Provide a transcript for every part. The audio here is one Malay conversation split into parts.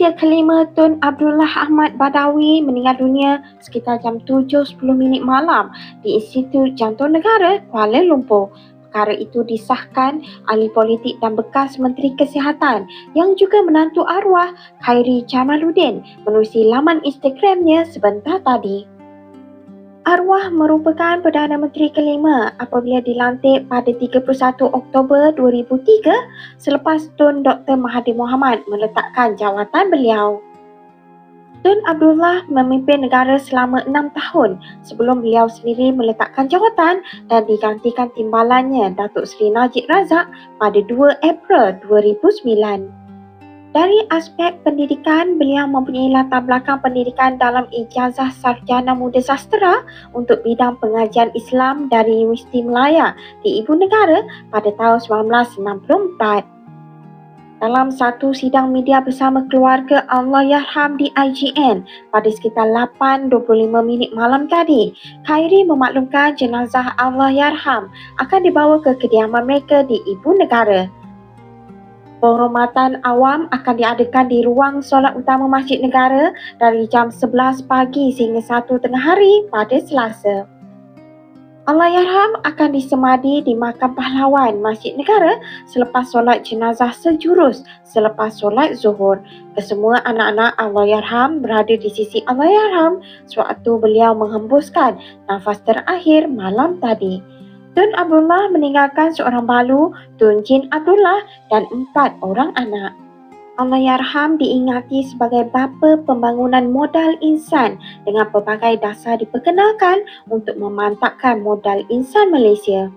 Malaysia kelima Tun Abdullah Ahmad Badawi meninggal dunia sekitar jam 7.10 minit malam di Institut Jantung Negara Kuala Lumpur. Perkara itu disahkan ahli politik dan bekas Menteri Kesihatan yang juga menantu arwah Khairi Jamaluddin menerusi laman Instagramnya sebentar tadi. Arwah merupakan Perdana Menteri kelima apabila dilantik pada 31 Oktober 2003 selepas Tun Dr. Mahathir Mohamad meletakkan jawatan beliau. Tun Abdullah memimpin negara selama enam tahun sebelum beliau sendiri meletakkan jawatan dan digantikan timbalannya Datuk Seri Najib Razak pada 2 April 2009. Dari aspek pendidikan, beliau mempunyai latar belakang pendidikan dalam ijazah sarjana muda sastera untuk bidang pengajian Islam dari Universiti Melaya di Ibu Negara pada tahun 1964. Dalam satu sidang media bersama keluarga Allah Yarham di IGN pada sekitar 8.25 minit malam tadi, Khairi memaklumkan jenazah Allah Yarham akan dibawa ke kediaman mereka di Ibu Negara. Penghormatan awam akan diadakan di ruang solat utama Masjid Negara dari jam 11 pagi sehingga 1 tengah hari pada Selasa. Allahyarham akan disemadi di makam pahlawan Masjid Negara selepas solat jenazah sejurus selepas solat zuhur. Kesemua anak-anak Allahyarham berada di sisi Allahyarham sewaktu beliau menghembuskan nafas terakhir malam tadi. Tun Abdullah meninggalkan seorang balu, Tun Jin Abdullah dan empat orang anak. Allahyarham diingati sebagai bapa pembangunan modal insan dengan pelbagai dasar diperkenalkan untuk memantapkan modal insan Malaysia.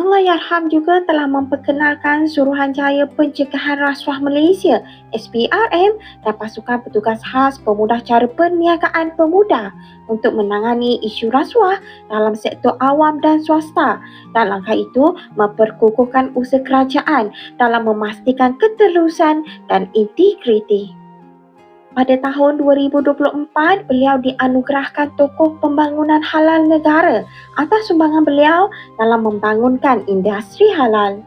Allahyarham juga telah memperkenalkan Suruhanjaya Pencegahan Rasuah Malaysia SPRM dan pasukan petugas khas pemudah cara perniagaan pemuda untuk menangani isu rasuah dalam sektor awam dan swasta dan langkah itu memperkukuhkan usaha kerajaan dalam memastikan keterusan dan integriti. Pada tahun 2024, beliau dianugerahkan tokoh pembangunan halal negara atas sumbangan beliau dalam membangunkan industri halal.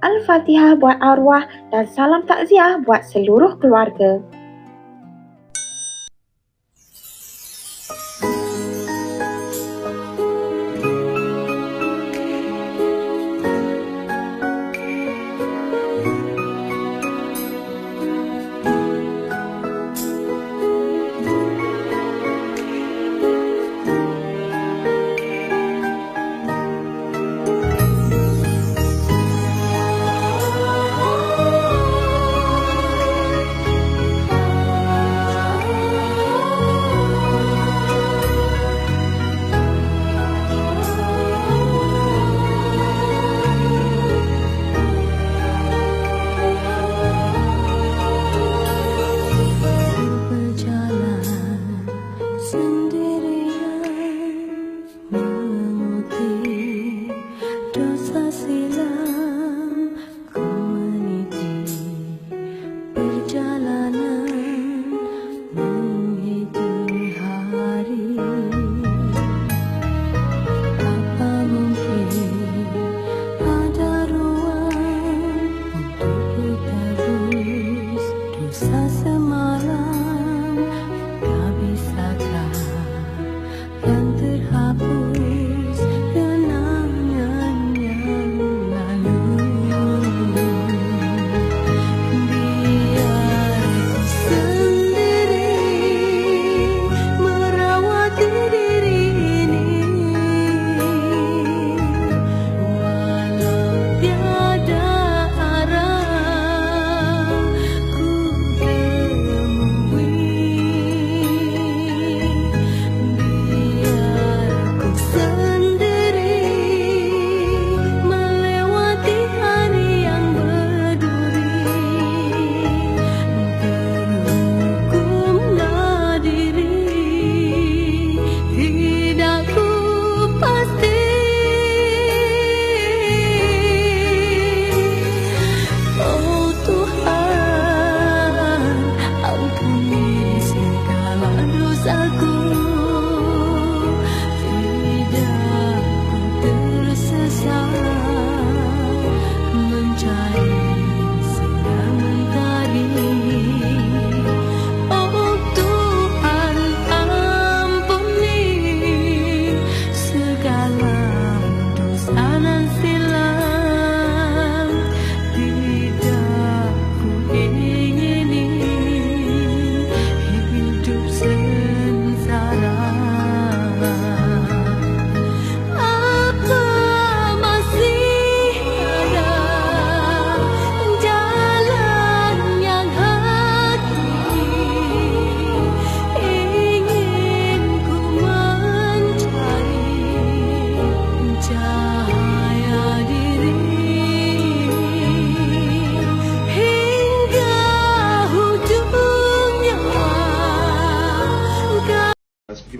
Al-Fatihah buat arwah dan salam takziah buat seluruh keluarga.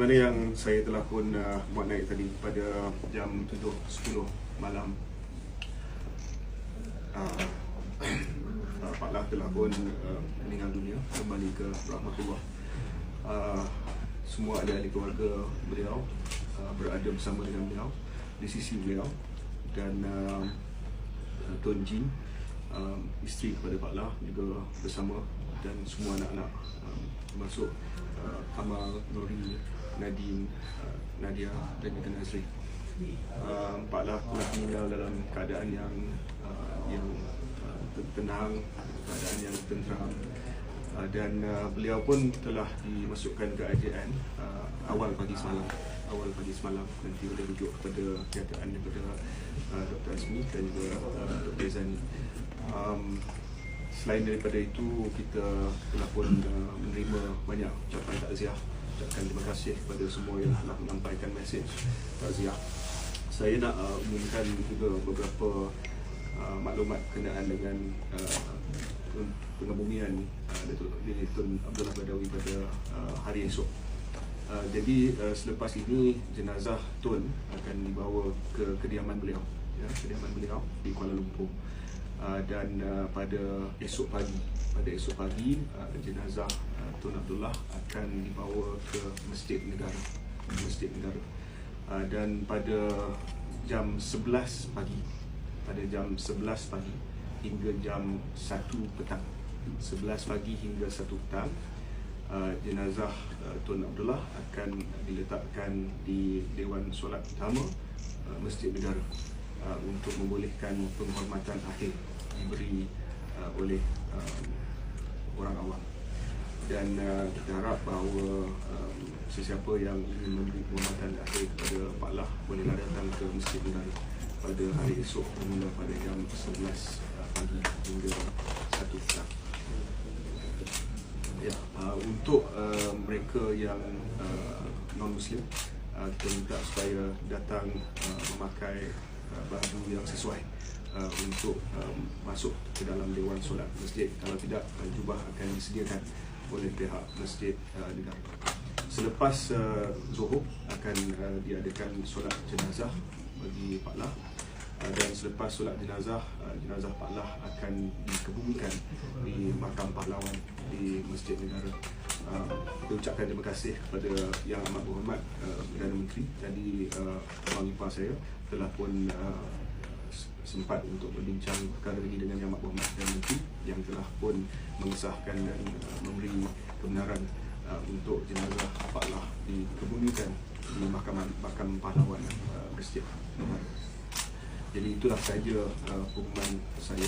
Sebagaimana yang saya telah pun uh, buat naik tadi pada jam 7.10 malam. Uh, uh, Pak Lah telah pun uh, meninggal dunia kembali ke rahmatullah. Uh, semua ahli-ahli keluarga beliau uh, berada bersama dengan beliau di sisi beliau. Dan uh, uh, Tuan Jin uh, isteri kepada Pak Lah juga bersama. Dan semua anak-anak um, termasuk uh, Kamal, Nuri, Nadine, uh, Nadia dan juga Nazri. Uh, Pak Lah telah meninggal dalam keadaan yang uh, yang uh, tenang, keadaan yang tenteram uh, dan uh, beliau pun telah dimasukkan ke IJN uh, awal pagi semalam awal pagi semalam nanti boleh rujuk kepada kenyataan daripada uh, Dr. Azmi dan juga uh, Dr. Zani um, selain daripada itu kita telah pun uh, menerima banyak ucapan takziah ucapkan terima kasih kepada semua yang telah menyampaikan mesej. Takziah saya nak uh, umumkan juga beberapa uh, maklumat kenaan dengan uh, pengebumian uh, Datuk Abdullah Badawi pada uh, hari esok. Uh, jadi uh, selepas ini jenazah Tun akan dibawa ke kediaman beliau ya, kediaman beliau di Kuala Lumpur uh, dan uh, pada esok pagi. Pada esok pagi uh, jenazah Tun Abdullah akan dibawa ke Masjid Negara. Masjid Negara. Dan pada jam 11 pagi pada jam 11 pagi hingga jam 1 petang. 11 pagi hingga 1 petang jenazah Tun Abdullah akan diletakkan di Dewan Solat Utama Masjid Negara untuk membolehkan penghormatan akhir diberi uh, oleh uh, orang awam dan uh, kita harap bahawa um, sesiapa yang ingin memberi penghormatan akhir kepada Pak Lah bolehlah datang ke Masjid Negara pada hari esok bermula pada jam 11 uh, pagi hingga 1 petang. Ya, uh, untuk uh, mereka yang uh, non-Muslim, uh, kita minta supaya datang uh, memakai uh, baju yang sesuai uh, untuk um, masuk ke dalam Dewan Solat Masjid. Kalau tidak, uh, jubah akan disediakan oleh pihak Masjid uh, Negara. Selepas uh, Zuhur akan uh, diadakan solat jenazah bagi Pak Lah Uh, dan selepas solat jenazah uh, jenazah Pak Lah akan dikebumikan di makam pahlawan di Masjid Negara. Uh, kita ucapkan terima kasih kepada Yang Amat Berhormat Perdana Menteri tadi Abang Ipar saya telah pun sempat untuk berbincang perkara ini dengan Yang Berhormat Perdana Menteri yang telah pun mengesahkan dan memberi kebenaran untuk jenazah Pak Lah dikebumikan di makam makam pahlawan Masjid Negara. Jadi itulah saja uh, pengumuman saya.